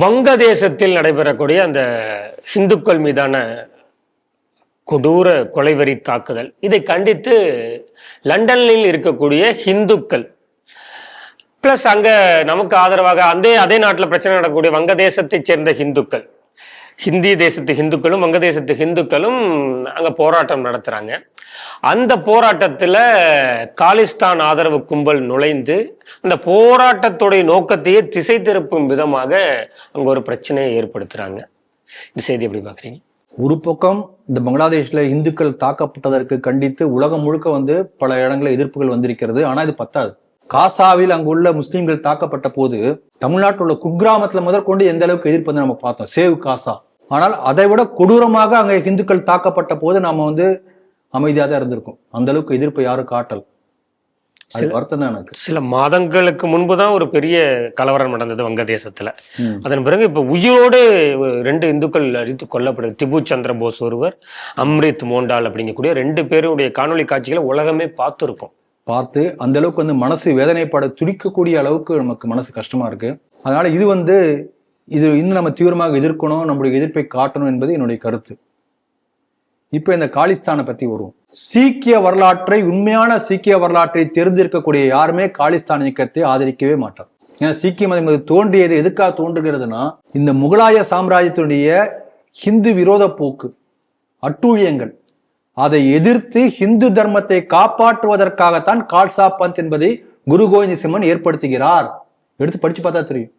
வங்கதேசத்தில் நடைபெறக்கூடிய அந்த இந்துக்கள் மீதான கொடூர கொலைவரி தாக்குதல். இதை கண்டித்து லண்டனில் இருக்கக்கூடிய ஹிந்துக்கள் பிளஸ் அங்க நமக்கு ஆதரவாக அந்த அதே நாட்டில் பிரச்சனை நடக்கக்கூடிய வங்கதேசத்தைச் சேர்ந்த ஹிந்துக்கள் ஹிந்தி தேசத்து இந்துக்களும் வங்கதேசத்து ஹிந்துக்களும் அங்கே போராட்டம் நடத்துகிறாங்க அந்த போராட்டத்தில் காலிஸ்தான் ஆதரவு கும்பல் நுழைந்து அந்த போராட்டத்துடைய நோக்கத்தையே திசை திருப்பும் விதமாக அங்கே ஒரு பிரச்சனையை ஏற்படுத்துகிறாங்க இந்த செய்தி எப்படி பார்க்குறீங்க ஒரு பக்கம் இந்த பங்களாதேஷ்ல இந்துக்கள் தாக்கப்பட்டதற்கு கண்டித்து உலகம் முழுக்க வந்து பல இடங்களில் எதிர்ப்புகள் வந்திருக்கிறது. ஆனால் இது பத்தாது. காசாவில் அங்குள்ள முஸ்லீம்கள் தாக்கப்பட்ட போது தமிழ்நாட்டில் உள்ள குக்கிராமத்தில் முதற்கொண்டு எந்த அளவுக்கு எதிர்ப்பு வந்து நம்ம பார்த்தோம்? Save Gaza. ஆனால் அதை விட கொடூரமாக அங்க இந்துக்கள் தாக்கப்பட்ட போது நாம வந்து அமைதியாக தான் இருந்திருக்கும். அந்த அளவுக்கு எதிர்ப்பை யாரும் காட்டல். சில மாதங்களுக்கு முன்பு தான் ஒரு பெரிய கலவரம் நடந்தது வங்கதேசத்துல. அதன் பிறகு இப்ப உயிரோடு ரெண்டு இந்துக்கள் அடித்து கொல்லப்படுது திபு சந்திர போஸ் ஒருவர் அம்ரித் மோண்டால் அப்படிங்கக்கூடிய ரெண்டு பேருடைய காணொளி காட்சிகளை உலகமே பார்த்துருக்கோம். பார்த்து அந்த அளவுக்கு வந்து மனசு வேதனைப்பட துடிக்கக்கூடிய அளவுக்கு நமக்கு மனசு கஷ்டமா இருக்கு. அதனால இது வந்து இது இன்னும் நம்ம தீவிரமாக எதிர்க்கணும் நம்முடைய எதிர்ப்பை காட்டணும் என்பது என்னுடைய கருத்து. இப்போ இந்த காலிஸ்தானை பற்றி வருவோம். சீக்கிய வரலாற்றை உண்மையான சீக்கிய வரலாற்றை தெரிந்திருக்கக்கூடிய யாருமே காலிஸ்தான் இயக்கத்தை ஆதரிக்கவே மாட்டார். ஏன்னா சீக்கிய மதம் என்பது தோன்றியது எதுக்காக தோன்றுகிறதுனா இந்த முகலாய சாம்ராஜ்யத்தினுடைய ஹிந்து விரோத போக்கு அட்டூழியங்கள். அதை எதிர்த்து ஹிந்து தர்மத்தை காப்பாற்றுவதற்காகத்தான் கால்சா பந்த் என்பதை குரு கோவிந்த் சிம்மன் ஏற்படுத்துகிறார். எடுத்து படிச்சு பார்த்தா தெரியும்.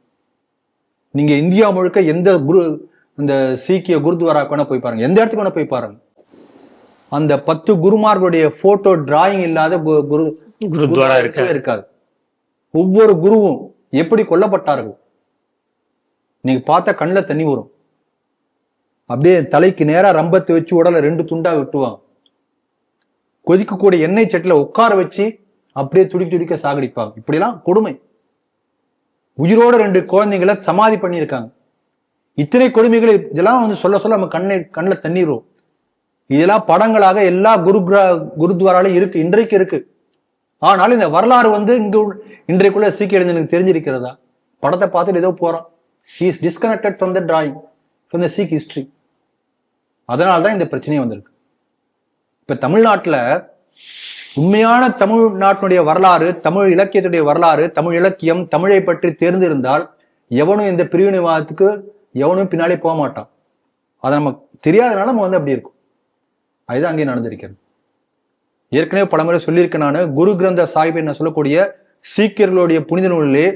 நீங்க இந்தியா முழுக்க எந்த குரு இந்த சீக்கிய குருத்வாராக்கு வேணா போய் பாருங்க. எந்த இடத்துக்கு வேணா போய் பாருங்க. அந்த பத்து குருமார்களுடைய போட்டோ டிராயிங் இல்லாத குரு குருத்வாரா இருக்கு இருக்கவே இருக்காது ஒவ்வொரு குருவும் எப்படி கொல்லப்பட்டார்கள்? நீங்க பார்த்தா கண்ணுல தண்ணி வரும். அப்படியே தலைக்கு நேரா ரம்பத்தை வச்சு உடலை ரெண்டு துண்டா வெட்டுவாங்க. கொதிக்கக்கூடிய எண்ணெய் சட்டில உட்கார வச்சு அப்படியே துடிக்க துடிக்க சாகடிப்பாங்க. இப்படிலாம் கொடுமை. உயிரோட ரெண்டு குழந்தைங்களை சமாதி பண்ணியிருக்காங்க. இத்தனை கொடுமைகளை இதெல்லாம் வந்து சொல்ல சொல்ல நம்ம கண்ணை கண்ணில் தண்ணீரும் இதெல்லாம் படங்களாக எல்லா குரு குருத்வாராலையும் இருக்கு இன்றைக்கு இருக்கு. ஆனால் இந்த வரலாறு வந்து இங்கு இன்றைக்குள்ள சீக்கிய எனக்கு தெரிஞ்சிருக்கிறதா? படத்தை பார்த்துட்டு ஏதோ போறான். Is disconnected from the drawing from the Sikh history அதனால தான் இந்த பிரச்சனையே வந்திருக்கு. இப்ப தமிழ்நாட்டில் உண்மையான தமிழ்நாட்டினுடைய வரலாறு தமிழ் இலக்கியத்துடைய வரலாறு தமிழ் இலக்கியம் தமிழை பற்றி தெரிந்திருந்தால் எவனும் இந்த பிரிவினைவாதத்துக்கு எவனும் பின்னாலே போக மாட்டான். அதை நமக்கு தெரியாதனால நம்ம வந்து அப்படி இருக்கும். அதுதான் அங்கே நடந்திருக்கிறது. ஏற்கனவே பலமுறை சொல்லியிருக்கேன் நான் குரு கிரந்த சாஹிப் என்ன சொல்லக்கூடிய சீக்கியர்களுடைய புனித நூலிலே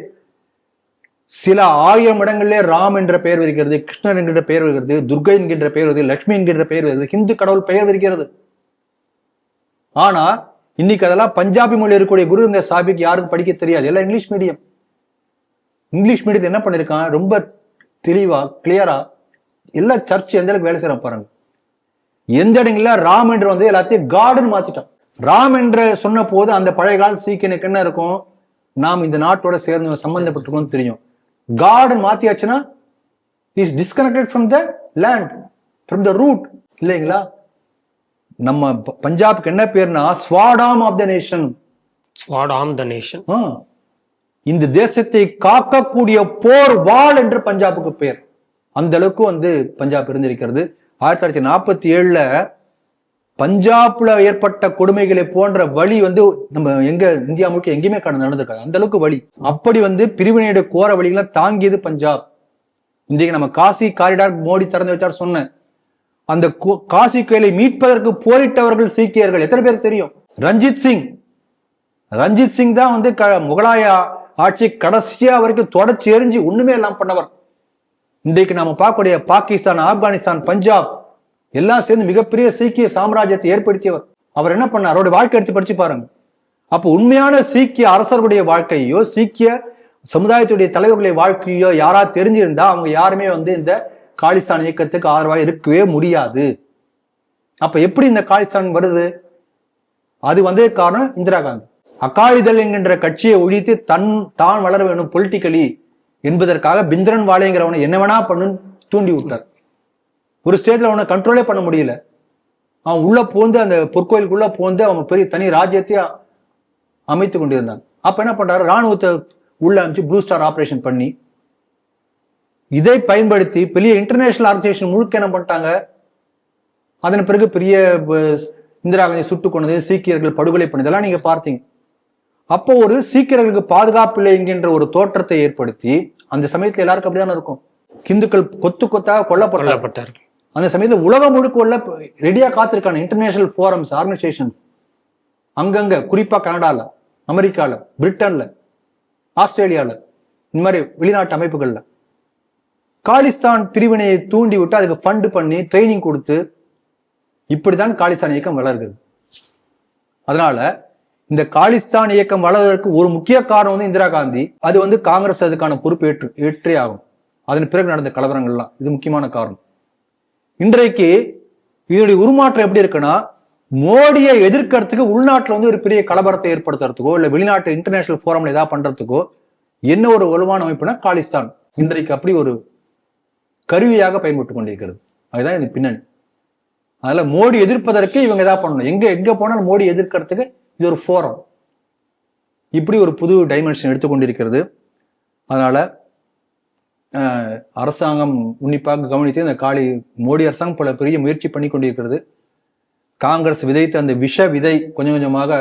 சில ஆயிரம் இடங்களிலே ராம் என்ற பெயர் வருகிறது கிருஷ்ணர் என்கின்ற பெயர் வருகிறது துர்கை என்கின்ற பெயர் வருது லட்சுமி என்கின்ற பெயர் வருது ஹிந்து கடவுள் பெயர் வருகிறது. ஆனா இன்னைக்கு அதெல்லாம் பஞ்சாபி மொழி இருக்கக்கூடிய குரு இந்த சாபிக்கு யாருக்கும் படிக்க தெரியாது. எல்லாம் இங்கிலீஷ் மீடியம் இங்கிலீஷ் மீடியத்தை என்ன பண்ணிருக்கான்? ரொம்ப தெளிவா கிளியரா எல்லா சர்ச் எந்த அளவுக்கு வேலை செய்யற பாருங்க. எந்த இடங்கள்ல ராம் என்று வந்து எல்லாத்தையும் காடுன்னு மாத்திட்டான். ராம் என்று சொன்ன போது அந்த பழைய கால சீக்கியனுக்கு என்ன இருக்கும்? நாம் இந்த நாட்டோட சேர்ந்து சம்பந்தப்பட்டிருக்கோம்னு தெரியும். Garden மாத்தியாச்சுன்னா is disconnected from the land from the root இல்லைங்களா? நம்ம பஞ்சாப்க்கு என்ன பேர்னா ஸ்வாடாம் ஆஃப் த நேஷன் ஸ்வாட் ஆம் த நேஷன் இந்த தேசத்தை காக்கக்கூடிய போர் வாள் என்று பஞ்சாபுக்கு பேர். அந்த அளவுக்கு வந்து பஞ்சாப் இருந்திருக்கிறது. ஆயிரத்தி தொள்ளாயிரத்தி நாற்பத்தி ஏழுல பஞ்சாப்ல ஏற்பட்ட கொடுமைகளை போன்ற வழி வந்து நம்ம எங்க இந்தியா முழுக்க எங்கேயுமே கடந்து நடந்திருக்காது. அந்த அளவுக்கு வழி. அப்படி வந்து பிரிவினையுடைய கோர வழிகளை தாங்கியது பஞ்சாப். இன்றைக்கு நம்ம காசி காரிடார் மோடி திறந்து வச்சார் சொன்னேன். அந்த காசி கோயிலை மீட்பதற்கு போரிட்டவர்கள் சீக்கியர்கள். எத்தனை பேருக்கு தெரியும்? ரஞ்சித் சிங். ரஞ்சித் சிங் தான் வந்து க- முகலாய ஆட்சி கடைசியா வரைக்கும் தொடர்ச்சி எரிஞ்சு ஒண்ணுமே எல்லாம் பண்ணவர். இன்றைக்கு நாம பார்க்கக்கூடிய பாகிஸ்தான் ஆப்கானிஸ்தான் பஞ்சாப் எல்லாம் சேர்ந்து மிகப்பெரிய சீக்கிய சாம்ராஜ்யத்தை ஏற்படுத்தியவர். அவர் என்ன பண்ணார்? அவருடைய வாழ்க்கை எடுத்து படிச்சு பாருங்க. அப்போ உண்மையான சீக்கிய அரசர்களுடைய வாழ்க்கையோ சீக்கிய சமுதாயத்துடைய தலைவர்களுடைய வாழ்க்கையோ யாரா தெரிஞ்சிருந்தா அவங்க யாருமே வந்து இந்த காலிஸ்தான் இயக்கத்துக்கு ஆதரவாக இருக்கவே முடியாது. அப்ப எப்படி இந்த காலிஸ்தான் வருது? அது வந்து காரணம் இந்திரா காந்தி. அகாலிதள் என்கின்ற கட்சியை ஒழித்து தன் தான் வளர வேணும் பொலிட்டிக்கலி என்பதற்காக பிந்திரன் வாழைங்கிறவனை என்ன வேணா பண்ணுன்னு தூண்டி விட்டார் ஒரு ஸ்டேஜ்ல அவனை கண்ட்ரோலே பண்ண முடியல. அவன் உள்ள போந்து அந்த பொற்கோயிலுக்குள்ள போந்து அவன் பெரிய தனி ராஜ்யத்தை அமைத்து கொண்டிருந்தான். அப்ப என்ன பண்றாரு? ராணுவத்தை உள்ள அமைச்சு ப்ளூ ஸ்டார் ஆபரேஷன் பண்ணி இதை பயன்படுத்தி பெரிய இன்டர்நேஷனல் ஆர்கனைசேஷன் முழுக்க என்ன பண்ணிட்டாங்க? அதன் பிறகு பெரிய இந்திரா காந்தி சுட்டு கொண்டது சீக்கியர்கள் படுகொலை பண்ணதெல்லாம் நீங்க பார்த்தீங்க. அப்போ ஒரு சீக்கியர்களுக்கு பாதுகாப்பு இல்லை என்கின்ற ஒரு தோற்றத்தை ஏற்படுத்தி அந்த சமயத்துல எல்லாருக்கும் அப்படிதானே இருக்கும். இந்துக்கள் கொத்து கொத்தாக கொல்லப்பட்டார் அந்த சமயத்துல உலகம் முழுக்க உள்ள ரெடியா காத்திருக்கான இன்டர்நேஷனல் ஃபோரம்ஸ் ஆர்கனைசேஷன்ஸ் அங்கங்க குறிப்பா கனடால அமெரிக்கால பிரிட்டன்ல ஆஸ்திரேலியால இந்த மாதிரி வெளிநாட்டு அமைப்புகள்ல. காலிஸ்தான் பிரிவினையை தூண்டி விட்டு அதுக்கு ஃபண்டு பண்ணி ட்ரைனிங் கொடுத்து இப்படிதான் காலிஸ்தான் இயக்கம் வளர்கிறது அதனால இந்த காலிஸ்தான் இயக்கம் வளர்வதற்கு ஒரு முக்கிய காரணம் வந்து இந்திரா காந்தி. அது வந்து காங்கிரஸ் அதுக்கான பொறுப்பு ஏற்று ஏற்றே ஆகும். அதன் பிறகு நடந்த கலவரங்கள்லாம் இது முக்கியமான காரணம். இன்றைக்கு இதனுடைய உருமாற்றம் எப்படி இருக்குன்னா மோடியை எதிர்க்கிறதுக்கு உள்நாட்டில் வந்து ஒரு பெரிய கலவரத்தை ஏற்படுத்துறதுக்கோ இல்லை வெளிநாட்டு இன்டர்நேஷனல் ஃபோரம்ல ஏதாவது பண்றதுக்கோ என்ன ஒரு வலுவான அமைப்புனா காலிஸ்தான். இன்றைக்கு அப்படி ஒரு கருவியாக பயன்பட்டு கொண்டிருக்கிறது. அதுதான் இது பின்னணி. அதனால மோடி எதிர்ப்பதற்கு இவங்க ஏதாவது பண்ணணும்? எங்க எங்க போனாலும் மோடி எதிர்க்கிறதுக்கு இது ஒரு ஃபோரம் இப்படி ஒரு புது டைமென்ஷன் எடுத்துக்கொண்டிருக்கிறது அதனால அரசாங்கம் உன்னிப்பாக கவனித்து இந்த காலி மோடி அரசாங்கம் பல பெரிய முயற்சி பண்ணி கொண்டிருக்கிறது. காங்கிரஸ் விதைத்த அந்த விஷ விதை கொஞ்சம் கொஞ்சமாக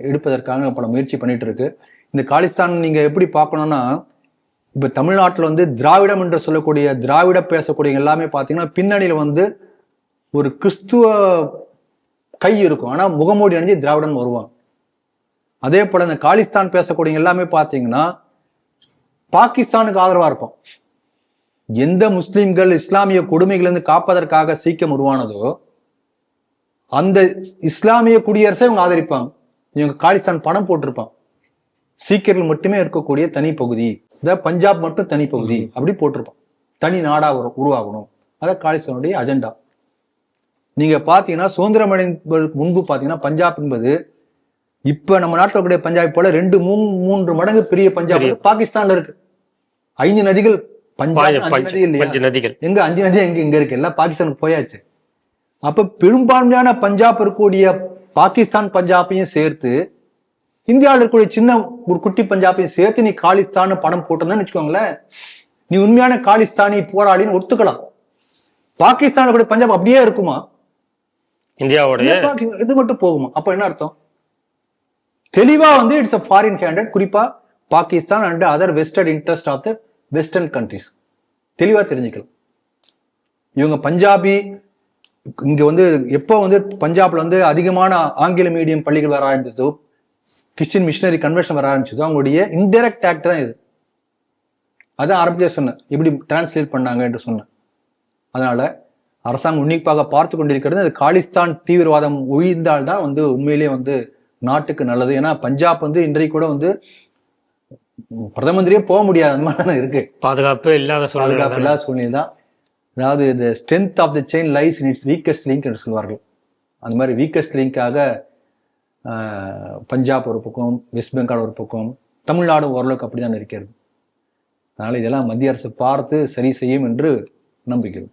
எடுப்பதற்காக பல முயற்சி பண்ணிட்டு இருக்கு. இந்த காலிஸ்தான் நீங்க எப்படி பார்க்கணும்னா இப்போ தமிழ்நாட்டில் வந்து திராவிடம் என்று சொல்லக்கூடிய திராவிட பேசக்கூடிய எல்லாமே பார்த்தீங்கன்னா பின்னணியில் வந்து ஒரு கிறிஸ்துவ கை இருக்கும். ஆனால் முகமூடி அணிஞ்சு திராவிடன் வருவாங்க. அதே போல் இந்த காலிஸ்தான் பேசக்கூடிய எல்லாமே பார்த்தீங்கன்னா பாகிஸ்தானுக்கு ஆதரவாக இருப்போம் எந்த முஸ்லீம்கள் இஸ்லாமிய கொடுமைகளிலிருந்து காப்பதற்காக சீக்கியம் உருவானதோ அந்த இஸ்லாமிய குடியரசை இவங்க ஆதரிப்பாங்க. இவங்க காலிஸ்தான் பணம் போட்டிருப்பான் சீக்கியர்கள் மட்டுமே இருக்கக்கூடிய தனி பகுதி. அதாவது பஞ்சாப் மட்டும் தனி பகுதி. அப்படி போட்டிருப்பான் தனி நாடா உரு- உருவாகணும். அதான் காலிஸ்தானுடைய அஜெண்டா நீங்க பாத்தீங்கன்னா சுதந்திரம் அடைந்ததற்கு முன்பு பாத்தீங்கன்னா பஞ்சாப் என்பது இப்ப நம்ம நாட்டில் இருக்கக்கூடிய பஞ்சாப் போல ரெண்டு மூணு மூன்று மடங்கு பெரிய பஞ்சாப். பாகிஸ்தான்ல இருக்கு. ஐந்து நதிகள் பஞ்சாப் நதிகள் எங்க அஞ்சு நதி எங்க எங்க இருக்கு. எல்லாம் பாகிஸ்தானுக்கு போயாச்சு. அப்ப பெரும்பான்மையான பஞ்சாப் இருக்கக்கூடிய பாகிஸ்தான் பஞ்சாபையும் சேர்த்து இந்தியாவில் இருக்கக்கூடிய சின்ன ஒரு குட்டி பஞ்சாபையும் சேர்த்து நீ காலிஸ்தான் படம் போட்டிருந்தேன்னு வச்சுக்கோங்களேன். நீ உண்மையான காலிஸ்தானி போராளின்னு ஒத்துக்கலாம். பாகிஸ்தான் இருக்கக்கூடிய பஞ்சாப் அப்படியே இருக்குமா? பாகிஸ்தான் இது மட்டும் போகுமா? அப்ப என்ன அர்த்தம்? தெளிவா வந்து இட்ஸ் அ ஃபாரின் ஹேண்டட் குறிப்பா Pakistan and other western interest of the western countries தெளிவா தெரிஞ்சுக்கலாம். இவங்க பஞ்சாபி இங்க வந்து எப்போ வந்து பஞ்சாப்ல வந்து அதிகமான ஆங்கில மீடியம் பள்ளிகள் வர ஆரம்பிச்சதோ கிறிஸ்டின் மிஷினரி கன்வென்ஷன் வர ஆரம்பிச்சதோ. அவங்களுடைய இன்டைரக்ட் ஆக்ட் தான் இது. அதான் ஆரம்பத்திலே சொன்னேன். எப்படி டிரான்ஸ்லேட் பண்ணாங்க என்று சொன்னேன். அதனால அரசாங்கம் உன்னிப்பாக பார்த்து கொண்டிருக்கிறது. அது காலிஸ்தான் தீவிரவாதம் ஒழிந்தால் தான் வந்து உண்மையிலேயே வந்து நாட்டுக்கு நல்லது. ஏன்னா பஞ்சாப் வந்து இன்றைக்கு கூட வந்து பிரதம மந்திரியே போக முடியாது மாதிரி இருக்கு. பாதுகாப்பு இல்லாத சூழ்நிலை பாதுகாப்பு. இல்லாத சூழ்நிலை தான். அதாவது இந்த strength of the chain lies in its weakest link என்று சொல்வார்கள். அந்த மாதிரி வீக்கஸ்ட் லிங்காக பஞ்சாப் ஒரு பக்கம் வெஸ்ட் பெங்கால் ஒரு பக்கம் தமிழ்நாடு ஓரளவுக்கு அப்படிதான் இருக்கிறது. அதனால் இதெல்லாம் மத்திய அரசு பார்த்து சரி செய்யும் என்று நம்புகிறோம்.